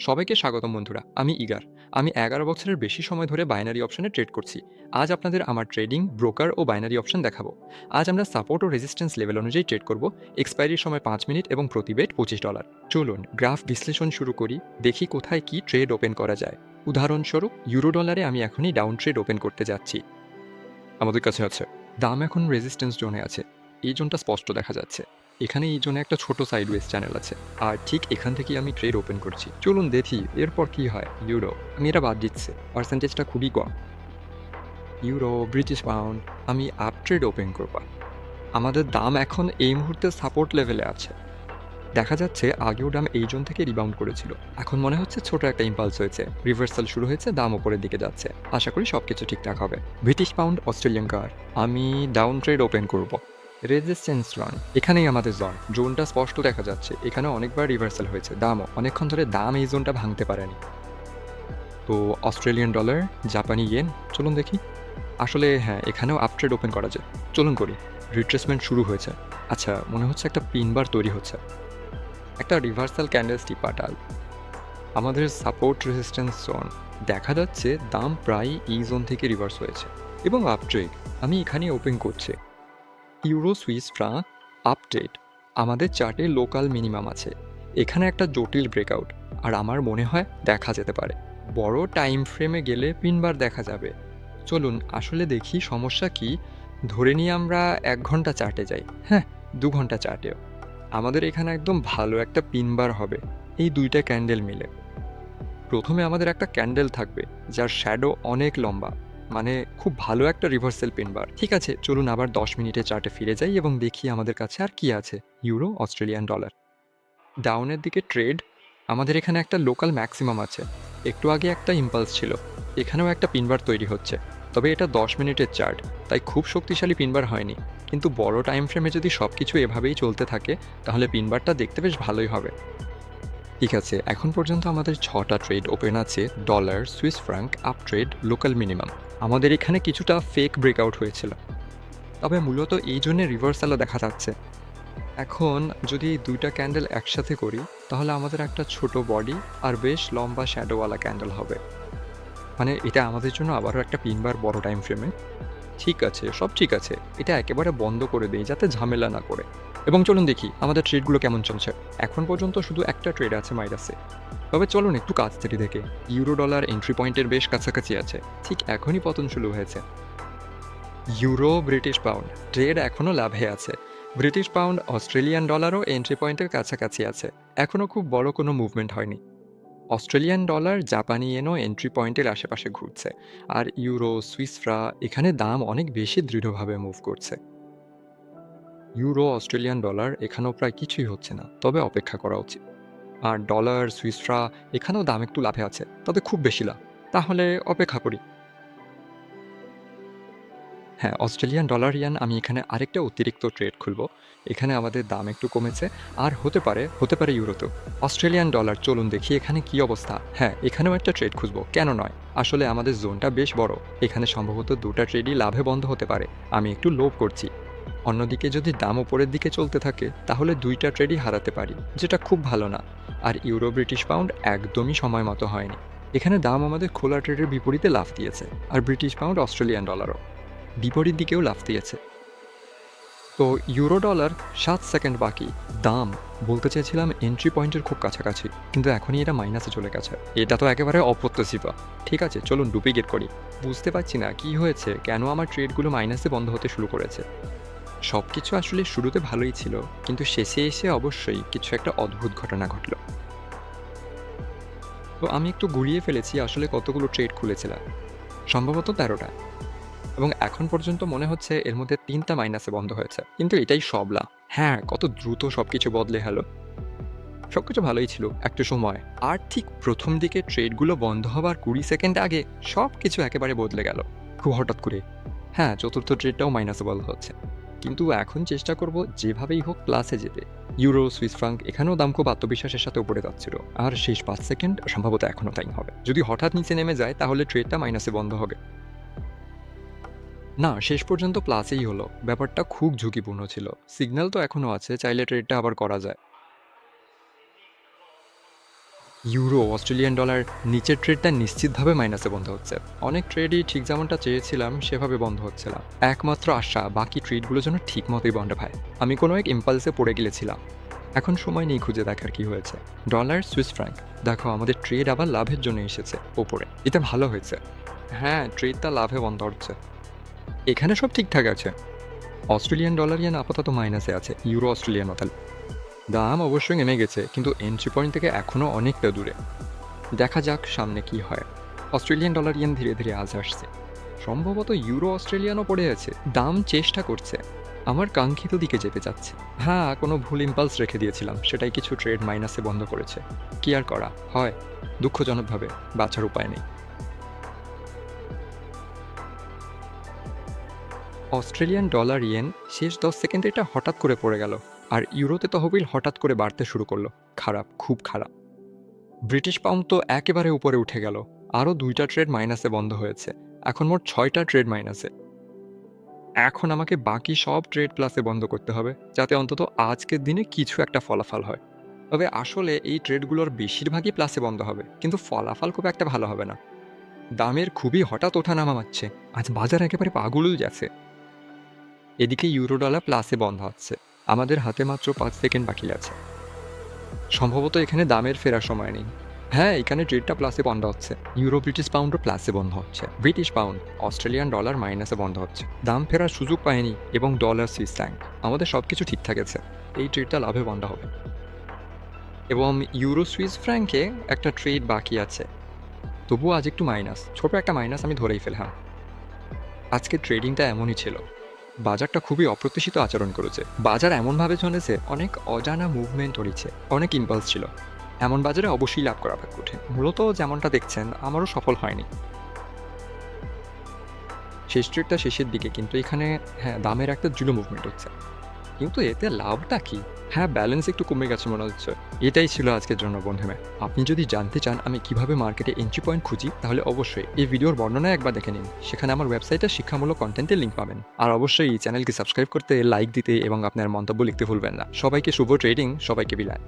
সবাইকে স্বাগতম বন্ধুরা, আমি ইগার। আমি এগারো বছরের বেশি সময় ধরে বাইনারি অপশনে ট্রেড করছি। আজ আপনাদের আমার ট্রেডিং ব্রোকার ও বাইনারি অপশন দেখাবো। আজ আমরা সাপোর্ট ও রেজিস্ট্যান্স লেভেল অনুযায়ী ট্রেড করব। এক্সপায়ারির সময় পাঁচ মিনিট এবং প্রতি বেট পঁচিশ ডলার চলুন গ্রাফ বিশ্লেষণ শুরু করি, দেখি কোথায় কি ট্রেড ওপেন করা যায়। উদাহরণস্বরূপ ইউরো ডলারে আমি এখনই ডাউন ট্রেড ওপেন করতে যাচ্ছি। আমাদের কাছে আছে। দাম এখন রেজিস্ট্যান্স জোনে আছে। এই জোনটা স্পষ্ট দেখা যাচ্ছে। এখানে এই জন্য একটা ছোট সাইডওয়েজ চ্যানেল আছে। আর ঠিক এখান থেকেই আমি ট্রেড ওপেন করছি। চলুন দেখি, এরপর কি হয়? ইউরো আমি এটা বাদ দিচ্ছে। পার্সেন্টেজটা খুবই কম। ইউরো ব্রিটিশ পাউন্ড আমি আপ ট্রেড ওপেন করব। আমাদের দাম এখন এই মুহূর্তে সাপোর্ট লেভেলে আছে। দেখা যাচ্ছে আগেও দাম এই জোন থেকে রিবাউন্ড করেছিল। এখন মনে হচ্ছে ছোট একটা ইম্পালস হয়েছে। রিভার্সাল শুরু হয়েছে, দাম ওপরের দিকে যাচ্ছে। আশা করি সব কিছু ঠিকঠাক হবে। ব্রিটিশ পাউন্ড অস্ট্রেলিয়ান কার আমি ডাউন ট্রেড ওপেন করব। রেজিস্ট্যান্স রান এখানেই আমাদের জোন জোনটা স্পষ্ট দেখা যাচ্ছে। এখানে অনেকবার রিভার্সাল হয়েছে। দামও অনেকক্ষণ ধরে দাম এই জোনটা ভাঙতে পারেনি। তো অস্ট্রেলিয়ান ডলার জাপানি ইয়েন চলুন দেখি। আসলে হ্যাঁ এখানেও আপট্রেড ওপেন করা যায়। চলুন করি। রিট্রেসমেন্ট শুরু হয়েছে। আচ্ছা মনে হচ্ছে একটা পিনবার তৈরি হচ্ছে। একটা রিভার্সাল ক্যান্ডেলস্টিক পাটাল আমাদের সাপোর্ট রেজিস্ট্যান্স জোন দেখা যাচ্ছে দাম প্রায় এই জোন থেকে রিভার্স হয়েছে। এবং আপট্রেড আমি এখানে ওপেন করছি। Euro Swiss franc update. আমাদের চার্টে লোকাল মিনিমাম আছে। এখানে একটা জটিল ব্রেকআউট, আর আমার মনে হয় দেখা যেতে পারে। বড় টাইম ফ্রেমে গেলে পিনবার দেখা যাবে। চলুন আসলে দেখি সমস্যা কি। ধরে নিয়ে আমরা এক ঘণ্টা চার্টে যাই। হ্যাঁ দু ঘণ্টা চার্টেও। আমাদের এখানে একদম ভালো একটা পিনবার হবে। এই দুইটা ক্যান্ডেল মিলে। প্রথমে আমাদের একটা ক্যান্ডেল থাকবে, যার শ্যাডো অনেক লম্বা। মানে খুব ভালো একটা রিভার্সাল পিনবার ঠিক আছে, চলুন আবার দশ মিনিটে চার্টে ফিরে যাই এবং দেখি আমাদের কাছে আর কি আছে। ইউরো অস্ট্রেলিয়ান ডলার ডাউনের দিকে ট্রেড আমাদের এখানে একটা লোকাল ম্যাক্সিমাম আছে। একটু আগে একটা ইম্পালস ছিল। এখানেও একটা পিনবার তৈরি হচ্ছে। তবে এটা দশ মিনিটের চার্ট তাই খুব শক্তিশালী পিনবার হয়নি। কিন্তু বড় টাইম ফ্রেমে যদি সব কিছু এভাবেই চলতে থাকে, তাহলে পিনবারটা দেখতে বেশ ভালোই হবে। ঠিক আছে, এখন পর্যন্ত আমাদের ছটা ট্রেড ওপেন আছে dollar Swiss franc up trade local minimum আমাদের এখানে কিছুটা ফেক ব্রেকআউট হয়েছিল। তবে মূলত এই জন্যে রিভার্সালও দেখা যাচ্ছে। এখন যদি দুইটা ক্যান্ডেল একসাথে করি, তাহলে আমাদের একটা ছোট বডি আর বেশ লম্বা শ্যাডোওয়ালা ক্যান্ডেল হবে। মানে এটা আমাদের জন্য আবারও একটা পিনবার বড় টাইম ফ্রেমে ঠিক আছে, সব ঠিক আছে। এটা একেবারে বন্ধ করে দেই, যাতে ঝামেলা না করে। এবং চলুন দেখি আমাদের ট্রেডগুলো কেমন চলছে। এখন পর্যন্ত শুধু একটা ট্রেড আছে মাইরাসে। তবে চলুন একটু কাছ থেকে দেখে। ইউরো ডলার এন্ট্রি পয়েন্টের বেশ কাছাকাছি আছে। ঠিক এখনই পতন শুরু হয়েছে। ইউরো, ব্রিটিশ পাউন্ড ট্রেড এখনও লাভে আছে। ব্রিটিশ পাউন্ড অস্ট্রেলিয়ান ডলারও এন্ট্রি পয়েন্টের কাছাকাছি আছে। এখনও খুব বড় কোনো মুভমেন্ট হয়নি। অস্ট্রেলিয়ান ডলার জাপানি এনও এন্ট্রি পয়েন্টের আশেপাশে ঘুরছে। আর ইউরো সুইসফ্রা এখানে দাম অনেক বেশি দৃঢ়ভাবে মুভ করছে। ইউরো, অস্ট্রেলিয়ান ডলার এখানেও প্রায় কিছুই হচ্ছে না, তবে অপেক্ষা করা উচিত। আর ডলার সুইসফ্রা এখানেও দাম একটু লাভে আছে, তবে খুব বেশি লাভ। তাহলে অপেক্ষা করি। হ্যাঁ অস্ট্রেলিয়ান ডলার ইয়ান আমি এখানে আরেকটা অতিরিক্ত ট্রেড খুলব। এখানে আমাদের দাম একটু কমেছে, আর হতে পারে হতে পারে ইউরোতেও। অস্ট্রেলিয়ান ডলার, চলুন দেখি এখানে কি অবস্থা। হ্যাঁ এখানেও একটা ট্রেড খুঁজব, কেন নয়? আসলে আমাদের জোনটা বেশ বড়। এখানে সম্ভবত দুটা ট্রেডই লাভে বন্ধ হতে পারে। আমি একটু লোভ করছি। অন্যদিকে যদি দাম ওপরের দিকে চলতে থাকে, তাহলে দুইটা ট্রেডই হারাতে পারি, যেটা খুব ভালো না। আর ইউরো ব্রিটিশ পাউন্ড একদমই সময় মতো হয়নি। এখানে দাম আমাদের খোলা ট্রেডের বিপরীতে লাভ দিয়েছে, আর ব্রিটিশ পাউন্ড অস্ট্রেলিয়ান ডলারও বিপরীত দিকেও লাভ দিয়েছে। তো ইউরো ডলার সাত সেকেন্ড বাকি। দাম, বলতে চেয়েছিলাম এন্ট্রি পয়েন্টের খুব কাছাকাছি, কিন্তু এখনই এটা মাইনাসে চলে গেছে। এটা তো একেবারে অপ্রত্যাশিত। ঠিক আছে, চলুন ডুপ্লিকেট করি। বুঝতে পারছি না কি হয়েছে, কেন আমার ট্রেডগুলো মাইনাসে বন্ধ হতে শুরু করেছে। সব কিছু আসলে শুরুতে ভালোই ছিল, কিন্তু শেষে এসে অবশ্যই কিছু একটা অদ্ভুত ঘটনা ঘটল। তো আমি একটু গুড়িয়ে ফেলেছি, আসলে কতগুলো ট্রেড খুলেছিলাম। সম্ভবত তেরোটা। এবং এখন পর্যন্ত মনে হচ্ছে এর মধ্যে তিনটা মাইনাসে বন্ধ হয়েছে। কিন্তু এটাই সবলা হ্যাঁ কত দ্রুত সব কিছু বদলে হলো। সব কিছু ভালোই ছিল, একটা সময়। আর ঠিক প্রথম দিকে ট্রেডগুলো বন্ধ হবার কুড়ি সেকেন্ড আগে সব কিছু একেবারে বদলে গেল, খুব হঠাৎ করে। হ্যাঁ চতুর্থ ট্রেডটাও মাইনাসে বন্ধ হচ্ছে। কিন্তু এখন চেষ্টা করব যেভাবেই হোক ক্লাসে যেতে। ইউরো, সুইস ফ্রাঙ্ক এখানেও দাম খুব আত্মবিশ্বাসের সাথে উপরে যাচ্ছিল। আর শেষ পাঁচ সেকেন্ড সম্ভবত এখনও তাই হবে। যদি হঠাৎ নিচে নেমে যায়, তাহলে ট্রেডটা মাইনাসে বন্ধ হবে। না, শেষ পর্যন্ত প্লাসেই হলো। ব্যাপারটা খুব ঝুঁকিপূর্ণ ছিল। সিগন্যাল তো এখনও আছে, চাইলে ট্রেডটা আবার করা যায়। ইউরো, অস্ট্রেলিয়ান ডলার, নিচের ট্রেডটা নিশ্চিতভাবে মাইনাসে বন্ধ হচ্ছে। অনেক ট্রেডই ঠিক যেমনটা চেয়েছিলাম, সেভাবে বন্ধ হচ্ছে না। একমাত্র আশা, বাকি ট্রেডগুলো যেন ঠিক মতোই বন্ধ পায়। আমি কোনো এক ইম্পালসে পড়ে গেলেছিলাম এখন সময় নেই খুঁজে দেখার কি হয়েছে। ডলার সুইস ফ্র্যাঙ্ক দেখো, আমাদের ট্রেড আবার লাভের জন্য এসেছে, ওপরে। এটা ভালো হয়েছে। হ্যাঁ ট্রেডটা লাভে বন্ধ হচ্ছে। এখানে সব ঠিকঠাক আছে। অস্ট্রেলিয়ান ডলার ইয়েন আপাতত মাইনাসে আছে ইউরো অস্ট্রেলিয়ান মতাল দাম অবশ্যই নেমে গেছে, কিন্তু এন্ট্রি পয়েন্ট থেকে এখনও অনেকটা দূরে। দেখা যাক সামনে কি হয়। অস্ট্রেলিয়ান ডলার ইয়েন ধীরে ধীরে আজ আসছে। সম্ভবত ইউরো অস্ট্রেলিয়ানও পড়ে আছে। দাম চেষ্টা করছে। আমার কাঙ্ক্ষিত দিকে যেতে চাচ্ছে। হ্যাঁ কোনো ভুল ইম্পালস রেখে দিয়েছিলাম। সেটাই কিছু ট্রেড মাইনাসে বন্ধ করেছে। কি আর করা? হয়। দুঃখজনকভাবে বাঁচার উপায় নেই। অস্ট্রেলিয়ান ডলার ইয়েন শেষ দশ সেকেন্ডে এটা হঠাৎ করে পড়ে গেল। আর ইউরোতে তহবিল হঠাৎ করে বাড়তে শুরু করল। খারাপ, খুব খারাপ। ব্রিটিশ পাউন্ড তো একেবারে উপরে উঠে গেল। আরও দুইটা ট্রেড মাইনাসে বন্ধ হয়েছে। এখন মোট ছয়টা ট্রেড মাইনাসে। এখন আমাকে বাকি সব ট্রেড প্লাসে বন্ধ করতে হবে, যাতে অন্তত আজকের দিনে কিছু একটা ফলাফল হয়। তবে আসলে এই ট্রেডগুলোর বেশিরভাগই প্লাসে বন্ধ হবে, কিন্তু ফলাফল খুব একটা ভালো হবে না। দামের খুবই হঠাৎ ওঠানামা মাচ্ছে আজ বাজার একেবারে পাগলই যাচ্ছে। এদিকে ইউরো ডলার প্লাসে বন্ধ হচ্ছে। আমাদের হাতে মাত্র পাঁচ সেকেন্ড বাকি আছে। সম্ভবত এখানে দামের ফেরার সময় নেই। হ্যাঁ এখানে ট্রেডটা প্লাসে বন্ধ হচ্ছে। ইউরো ব্রিটিশ পাউন্ডও প্লাসে বন্ধ হচ্ছে। ব্রিটিশ পাউন্ড, অস্ট্রেলিয়ান ডলার মাইনাসে বন্ধ হচ্ছে। দাম ফেরার সুযোগ পায়নি এবং ডলার, সুইস ট্যাঙ্ক আমাদের সব কিছু ঠিক থাকেছে। এই ট্রেডটা লাভে বন্ধ হবে। এবং ইউরো, সুইস ফ্র্যাঙ্কে একটা ট্রেড বাকি আছে। তবুও আজ একটু মাইনাস। ছোট একটা মাইনাস আমি ধরেই ফেললাম। আজকে ট্রেডিংটা এমনই ছিল। বাজারটা খুবই অপ্রত্যাশিত আচরণ করেছে। বাজার এমনভাবে চলেছে, অনেক অজানা মুভমেন্ট হয়েছে অনেক ইম্পালস ছিল। এমন বাজারে অবশ্যই লাভ করা ভাগ কঠিন। মূলত যেমনটা দেখছেন, আমারও সফল হয়নি। শেষ ট্রেডটা শেষের দিকে, কিন্তু এখানে হ্যাঁ দামের একটা জুলো মুভমেন্ট হচ্ছে। কিন্তু এতে লাভটা কি? হ্যাঁ ব্যালেন্স একটু কমে গেছে মনে হচ্ছে। এটাই ছিল আজকের জন্য বন্ধুমে আপনি যদি জানতে চান আমি কীভাবে মার্কেটে এন্ট্রি পয়েন্ট খুঁজি, তাহলে অবশ্যই এই ভিডিওর বর্ণনায় একবার দেখে নিন। সেখানে আমার ওয়েবসাইটে শিক্ষামূলক কন্টেন্টের লিঙ্ক পাবেন। আর অবশ্যই এই চ্যানেলকে সাবস্ক্রাইব করতে লাইক দিতে এবং আপনার মন্তব্য লিখতে ভুলবেন না। সবাইকে শুভ ট্রেডিং সবাইকে বিলায়